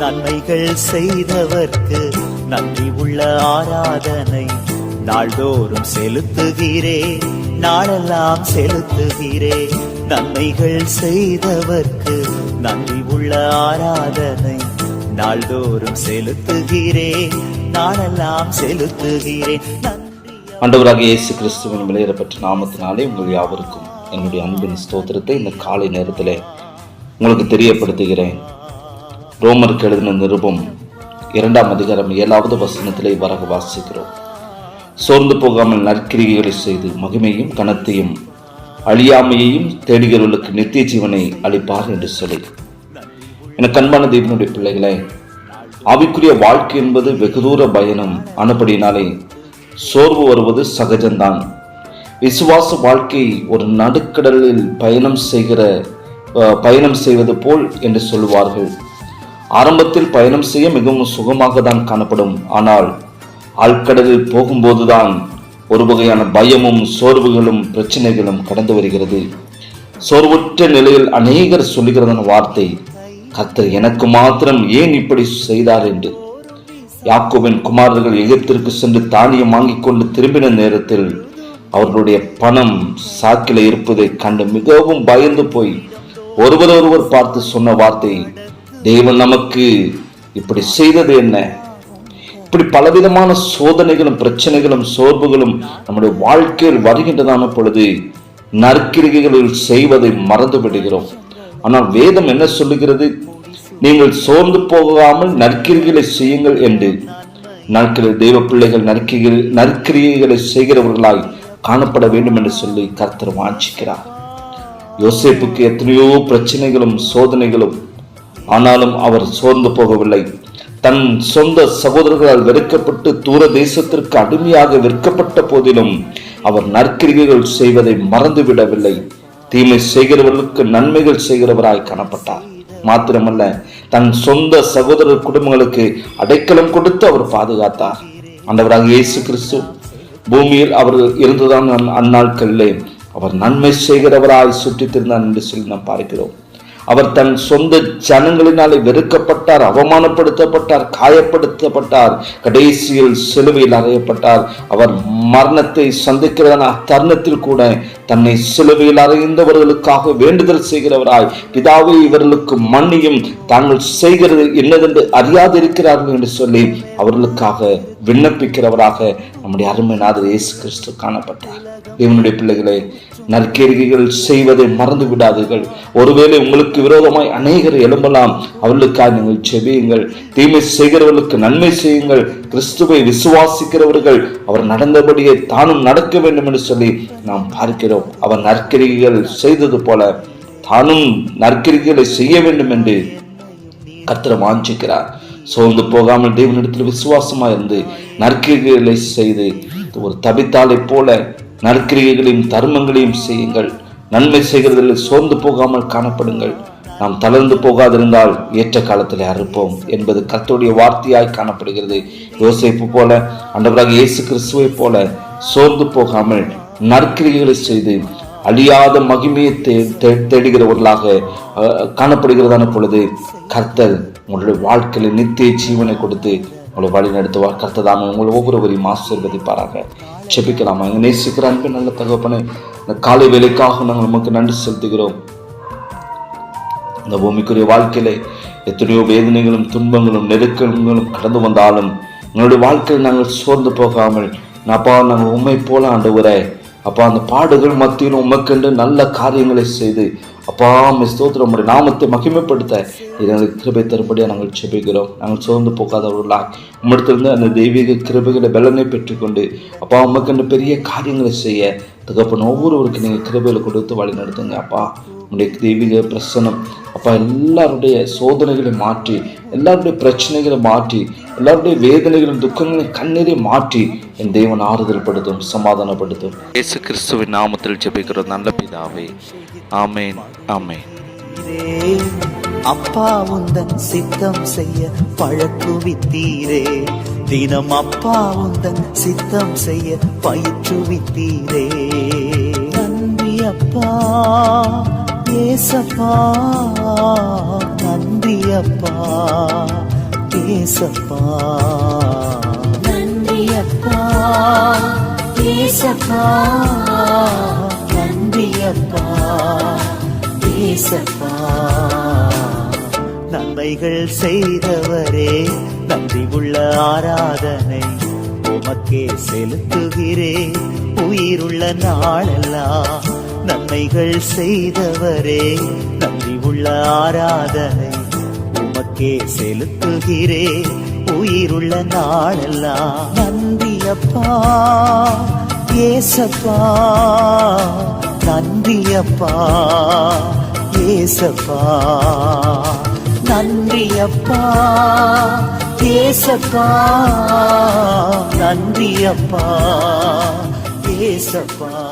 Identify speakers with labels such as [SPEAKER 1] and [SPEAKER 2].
[SPEAKER 1] நன்மைகள் செய்தவர்க்கு நன்றி உள்ள ஆராதனை. நாள்தோறும் செலுத்துகிறே நாளெல்லாம் செலுத்துகிறே. நன்மைகள் செய்தவர்க்கு நன்றி உள்ள ஆராதனை. நாள்தோறும் செலுத்துகிறே நாளெல்லாம் செலுத்துகிறேன் நன்றி
[SPEAKER 2] ஆண்டவராக இயேசு கிறிஸ்துவின் விளையிடப்பட்ட நாமத்தினாலே உங்கள் யாவருக்கும் என்னுடைய அன்பின் ஸ்தோத்திரத்தை இந்த காலை நேரத்தில் உங்களுக்கு தெரியப்படுத்துகிறேன். ரோமருக்கு எழுதின நிருபம் இரண்டாம் அதிகாரம் ஏழாவது வசனத்திலே வரக வாசிக்கிறோம். சோர்ந்து போகாமல் நற்கிரிகைகளை செய்து மகிமையும் கனத்தையும் அழியாமையையும் தேடுகிறவர்களுக்கு நித்திய ஜீவனை அளிப்பார் என்று சொல்லி. எனக்கு அன்பான தெய்வனுடைய பிள்ளைகளே ஆவிக்குரிய வாழ்க்கை என்பது வெகு தூர பயணம். ஆனபடினாலே சோர்வு வருவது சகஜம்தான். விசுவாச வாழ்க்கை ஒரு நடுக்கடலில் பயணம் செய்கிற பயணம் செய்வது போல் என்று சொல்வார்கள் ஆரம்பத்தில் பயணம் செய்ய மிகவும் சுகமாக தான் காணப்படும். ஆனால் ஆழ்கடலில் போகும்போதுதான் ஒரு வகையான பயமும் சோர்வுகளும் பிரச்சனைகளும் கடந்து வருகிறது. சோர்வுற்ற நிலையில் அநேகர் சொல்லுகிறதான வார்த்தை கர்த்தர் எனக்கு மாத்திரம் ஏன் இப்படி செய்தார்? என்று. யாக்கோவின் குமாரர்கள் எகிப்திற்கு சென்று தானியம் வாங்கிக் கொண்டு திரும்பின நேரத்தில் அவர்களுடைய பணம் சாக்கில இருப்பதை கண்டு மிகவும் பயந்து போய் ஒருவரொருவர் பார்த்து சொன்ன வார்த்தை தேவன் நமக்கு இப்படி செய்தது என்ன? இப்படி பலவிதமான சோதனைகளும் பிரச்சனைகளும் சோர்வுகளும் நம்முடைய வாழ்க்கையில் வருகின்றதான பொழுது நற்கிரிகைகளில் செய்வதை மறந்து விடுகிறோம். ஆனால் வேதம் என்ன சொல்லுகிறது? நீங்கள் சோர்ந்து போகாமல் நற்கிரிகளை செய்யுங்கள் என்று. நாட்களில் தெய்வ பிள்ளைகள் நற்கிரிகள் நற்கிரியைகளை செய்கிறவர்களாய் காணப்பட வேண்டும் என்று சொல்லி கர்த்தர் வாஞ்சிக்கிறார். யோசேப்புக்கு எத்தனையோ பிரச்சனைகளும் சோதனைகளும் ஆனாலும் அவர் சோர்ந்து போகவில்லை. தன் சொந்த சகோதரர்களால் வெறுக்கப்பட்டு தூர தேசத்திற்கு அடிமையாக விற்கப்பட்ட போதிலும் அவர் நற்கிரிகைகள் செய்வதை மறந்துவிடவில்லை. தீமை செய்கிறவர்களுக்கு நன்மைகள் செய்கிறவராய் காணப்பட்டார். மாத்திரமல்ல தன் சொந்த சகோதரர் குடும்பங்களுக்கு அடைக்கலம் கொடுத்து அவர் பாதுகாத்தார். அந்தவராக இயேசு கிறிஸ்து பூமியில் அவர் இருந்துதான் அந்நாட்களிலே அவர் நன்மை செய்கிறவராய் சுற்றித்திருந்தார் என்று சொல்லி நாம் பார்க்கிறோம். அவர் தன் சொந்த ஜனங்களினாலே வெறுக்கப்பட்டார் அவமானப்படுத்தப்பட்டார் காயப்படுத்தப்பட்டார் கடைசியில் சிலுவையில் அறையப்பட்டார். அவர் மரணத்தை சந்திக்கிறதான தருணத்தில் கூட தன்னை சிலுவையில் அறைந்தவர்களுக்காக வேண்டுதல் செய்கிறவராய் பிதாவை இவர்களுக்கு மன்னியும் தாங்கள் செய்கிறது என்னதென்று அறியாதிருக்கிறார்கள் என்று சொல்லி அவர்களுக்காக விண்ணப்பிக்கிறவராக நம்முடைய அருமை நாதர் இயேசு கிறிஸ்து காணப்பட்டார். இவனுடைய பிள்ளைகளை நற்கேரிகைகள் செய்வதை மறந்து விடாதீர்கள். ஒருவேளை உங்களுக்கு விரோதமாய் அநேகர் எழும்பலாம். அவர்களுக்காக நீங்கள் செவியுங்கள் தீமை செய்கிறவர்களுக்கு நன்மை செய்யுங்கள். கிறிஸ்துவை விசுவாசிக்கிறவர்கள் அவர் நடந்தபடியே தானும் நடக்க வேண்டும் என்று சொல்லி நாம் பார்க்கிறோம். அவர் நற்கரிகைகள் செய்தது போல தானும் நற்கரிகைகளை செய்ய வேண்டும் என்று கர்த்தரை வாஞ்சிக்கிறார். சோர்ந்து போகாமல் தேவனிடத்தில் விசுவாசமாக இருந்து நற்கிரிகைகளை செய்து ஒரு தபித்தாலை போல நற்கிரிகைகளையும் தர்மங்களையும் செய்யுங்கள். நன்மை செய்கிறதில் சோர்ந்து போகாமல் காணப்படுங்கள். நாம் தளர்ந்து போகாதிருந்தால் ஏற்ற காலத்தில் அறுப்போம் என்பது கர்த்தருடைய வார்த்தையாய் காணப்படுகிறது. யோசிப்பு போல அண்டவராக இயேசு கிறிஸ்துவை போல சோர்ந்து போகாமல் நற்கிரிகைகளை செய்து அழியாத மகிமையை தே- தேடுகிறவர்களாக காணப்படுகிறதான பொழுது கர்த்தர் உங்களுடைய வாழ்க்கையில் நித்திய ஜீவனை கொடுத்து உங்களை வழி நடத்துவா கர்த்ததாமே உங்களை ஒவ்வொருவரையும் ஆசீர்வதிப்பாராக. செபிக்கலாமா எங்கள் நேசிக்கிற அன்பு நல்ல தகப்பனே இந்த காலை வேலைக்காக நாங்கள் நமக்கு நன்றி செலுத்துகிறோம். இந்த பூமிக்குரிய வாழ்க்கையிலே எத்தனையோ வேதனைகளும் துன்பங்களும் நெருக்கங்களும் கடந்து வந்தாலும் எங்களுடைய வாழ்க்கையில் நாங்கள் சோர்ந்து போகாமல் அப்பா நாங்கள் உண்மை போல ஆண்டவரே அப்பா அந்த பாடுகள் மத்தியில் உமக்கென்று நல்ல காரியங்களை செய்து அப்பா மிஸ் நாமத்தை மகிமைப்படுத்த. எங்களுக்கு கிருபை தரும்படியாக நாங்கள் செபிக்கிறோம் நாங்கள் சோர்ந்து போகாதவர்களா உம்மிடத்திலிருந்து அந்த தெய்வீக கிருபைகளை பலனை பெற்றுக்கொண்டு அப்பா உமக்கு பெரிய காரியங்களை செய்ய தகப்பன் ஒவ்வொருவருக்கு நீங்கள் கிருபையில் கொடுத்து வழி நடத்துங்க அப்பா. உங்களுடைய தெய்வீக பிரசனம். அப்பா எல்லாருடைய சோதனைகளை மாற்றி எல்லாருடைய பிரச்சனைகளை மாற்றி எல்லாருடைய வேதனைகளும் துக்கங்களையும் கண்ணீரை மாற்றி என் தேவன் ஆறுதல் படுத்தும் சமாதானப்படுத்தும். இயேசு கிறிஸ்துவின் நாமத்தில் ஜெபிக்கிறோம். நல்ல பிதாவே. ஆமேன். ஆமேன்.
[SPEAKER 1] அப்பா உந்தன் சித்தம் செய்ய பழக்குவித்தீரே. தினம் அப்பா உந்தன் சித்தம் செய்ய பயிற்றுவித்தீரே. நன்றி அப்பா. ஏசப்பா நன்றி அப்பா ஏசப்பா
[SPEAKER 3] நன்றி அப்பா ஏசப்பா
[SPEAKER 1] நன்றி அப்பா ஏசப்பா நன்மைகள் செய்தவரே நன்றி உள்ள ஆராதனை உமக்கே செலுத்துகிறேன். உயிருள்ள நாளெல்லாம் நன்மைகள் செய்தவரே. நன்றி உள்ள ஆராதனை உமக்கே செலுத்துகிறே. உயிருள்ள நாளெல்லாம் நன்றி அப்பா ஏசப்பா. நன்றி அப்பா ஏசப்பா. நன்றி அப்பா ஏசப்பா. நன்றி அப்பா ஏசப்பா.